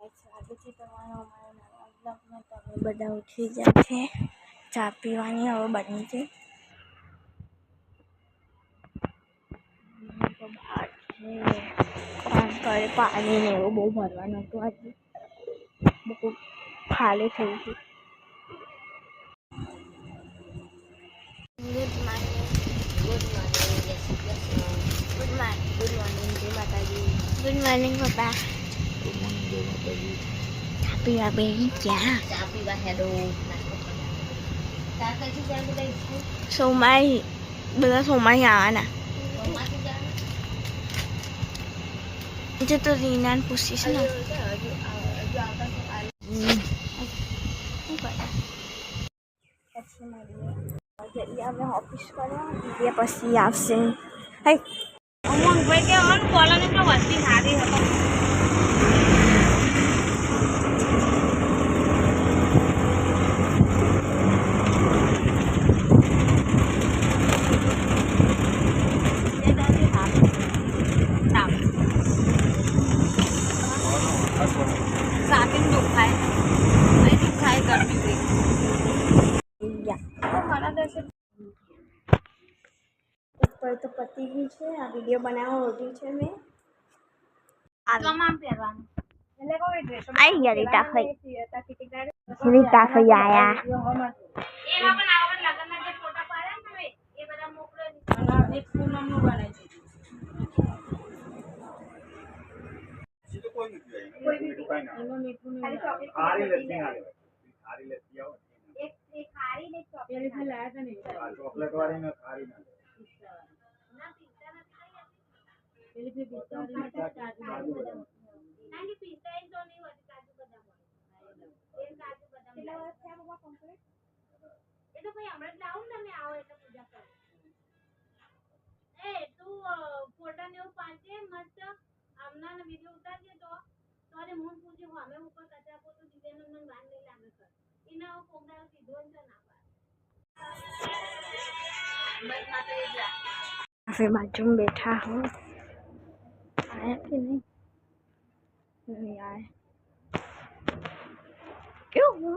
સ્વાગત છે તમારો અમારા નવા બ્લોગમાં તમે બધા ઉઠી ગયા છે. ચા પીવાની હવે બની છે પાણી ને એવું બહુ ભરવાનું હતું આજે. બહુ ખાલી થઈ ગયું. Good morning good morning good morning good morning જય માતાજી. ગુડ મોર્નિંગ પપ્પા. Capybara chả số mấy bây giờ số mấy à nè itu tulinan posisi na dia pasti absen hai ngomong gue dia on kuala nih kau pasti તો પતી ગયું છે આ video બનાવવા ઓઢી છે મેં તમામ પહેરવાનું એટલે કોઈ ડ્રેસ આઈ ગયા રીટા ફઈ રીટા ફઈ આયા એમાં પણ આવડ લગનના જે ફોટા પાડ્યા ને તમે એ બધા મોકલો અને એક પૂનમનું બને છે એમાં મીઠું નહીં એક એક ખારી ને એક ચોકલેટ લાયા હતા ને ચોકલેટ વાળી ને ખારી ના ના પેલી ફી પિસ્તા વાળી નથી કાજુ બદામ ના કે પિસ્તા એક તો નહીં હોતી કાજુ બદામ હોય એ કાજુ બદામ કેટલા વર્ષ થયા બાબા કમ્પ્લીટ એ તો ભાઈ હમણાં જ લાવું ને તમે આવો એટલે પૂજા કરો એ તું ફોટા ને એવું પાડજે મસ્ત આમના ને વિડીયો ઉતારજે તો તારે હું પૂછે અમે ઉપર કચરા પોતું દિવ્યાનો મને બાંધ નહીં લાગે કર એના કોમડાઓ સીધો ને તો ના પાડે બસ માત્ર એ જા હવે બાજુમાં બેઠા હો આયા કે નહીં નહીં આયા કેવું હો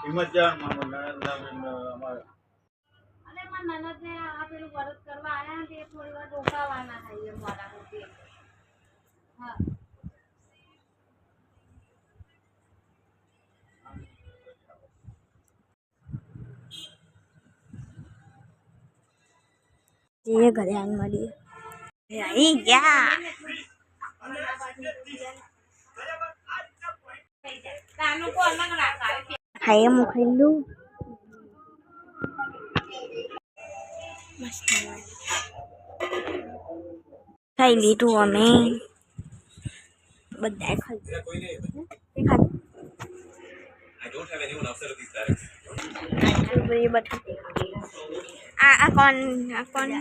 હિંમત જાણ મામા નરેન્દ્રબેન અમારા અને મારા નનદને આ પેલું વરસ કરવા આયા ને તે થોડી વાર રોકાવાના થાય એમ વાળાનું તે હા જઈએ ઘરે આવીને મળીએ. આવી ગયા. ખાઈએ હું ખાઈ લઉં મસ્ત ખાઈ લીધું અમે. બધાએ ખાઈ ખાધું. ખાધું તો એ બધા આ આ કોણ આ કોણ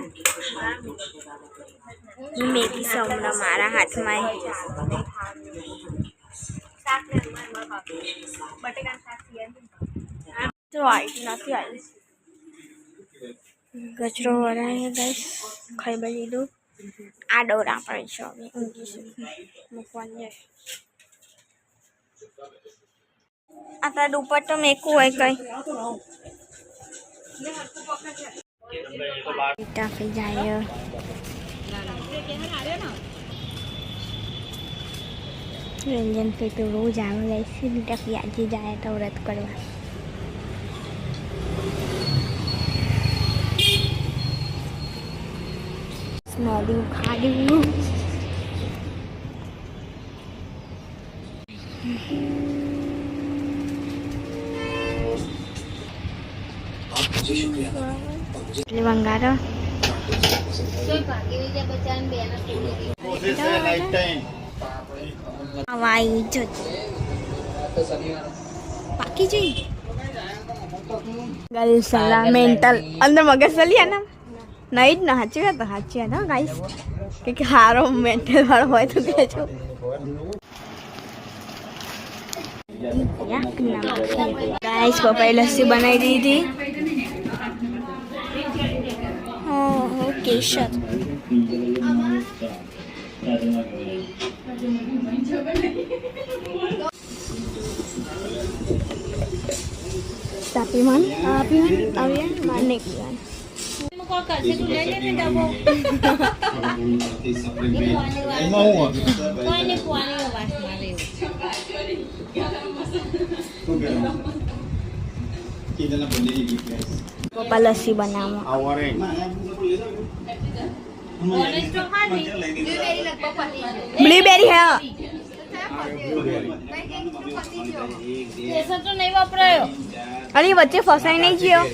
મેગી છે હમણાં મારા હાથમાં શાક ને અમારે મારા બાપુ બટેકાનું શાક સિયા તો આવી નથી આવી કચરો વરાય ગઈ ખાઈ બી લીધું આ ડોરા પડે છે હવે ઊંઘી છે મૂકવાની જાય આ તાર દુપટ્ટો મેકવું હોય કઈ cà phê dài rồi. Rồi dân phải từ rũ giảm lấy xin đặc dạng chi dài tàu rạch quần mà Smell you cardio Thank you. બેને તોડી દી કોશિશ છે લાઈફ ટાઈમ હવાઈ જતી પાકી જઈ ગલ સલા મેન્ટલ અંદર મગજ સલી ને નહીં જ ને સાચી વાત સાચી વાત હા ગાઈસ કે હારો મેન્ટલ વાળો હોય તો કહેજો ગાઈસ પપ્પાએ લસ્સી બનાવી દીધી Reşat. Tapi man, tapi man, tapi man, manik kan. Kita nak beli ini guys. પપ્પા લસ્સી બનાવો બ્લુબેરી હે. કેસર તો નહીં વપરાયો અને વચ્ચે ફસાઈ નહીં ગયો.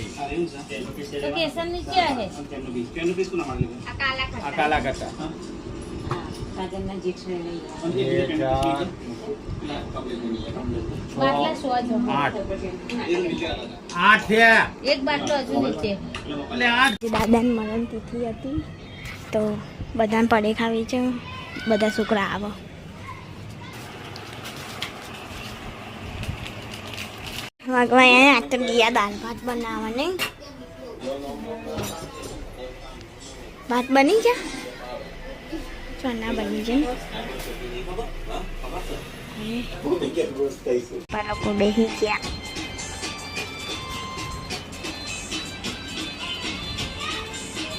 તો કેસર નીચે હે. આ કાલા કરતા. બે, ચાર, બાટલા સો આઠ. આઠ એક બાટલો હજુ નીચે. દાદાની મરણ તિથિ હતી તો બધાને પડે ખાવી છે. બધા છોકરા આવો. વાગવા આ તો ગયા દાળ ભાત બનાવવા નહીં ભાત બની જા ચણા બની જાય. બાળકો બેસી ગયા.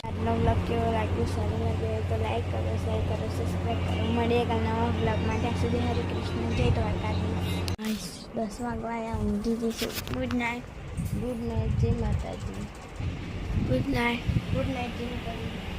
આજનો બ્લોગ કેવો લાગ્યો? સારું લાગ્યો તો લાઈક કરો શેર કરો સબસ્ક્રાઈબ કરો. મળીએ કાલ નવા બ્લોગમાં ત્યાં સુધી હરે કૃષ્ણ. જય દ્વારકાધીશ. દસ વાગવા આવ્યા ઊંઘી જઈશું ગુડ નાઇટ ગુડ નાઇટ જય માતાજી. ગુડ નાઇટ ગુડ નાઇટ જય માતાજી.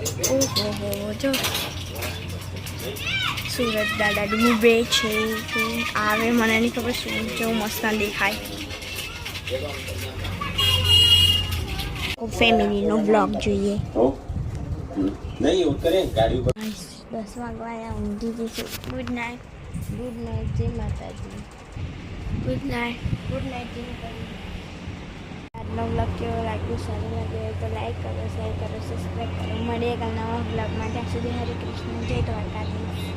ઓહો જો. સુરત દાદા ડૂબે છે આવે મને નહીં ખબર શું જેવું મસ્ત દેખાય. ફેમિલીનો બ્લોગ જોઈએ. દસ વાગવા ઊંઘી જઈશું ગુડ નાઇટ ગુડ નાઇટ જય માતાજી. ગુડ નાઇટ ગુડ નાઇટ જય માતાજી. બ્લોગ કેવો લાગ્યો? સારું લાગે તો લાઈક કરો શેર કરો સબસ્ક્રાઈબ કરો. મળીએ કાલ નવા બ્લોગમાં ત્યાં સુધી હરે કૃષ્ણ. જય દ્વારકાધીશ.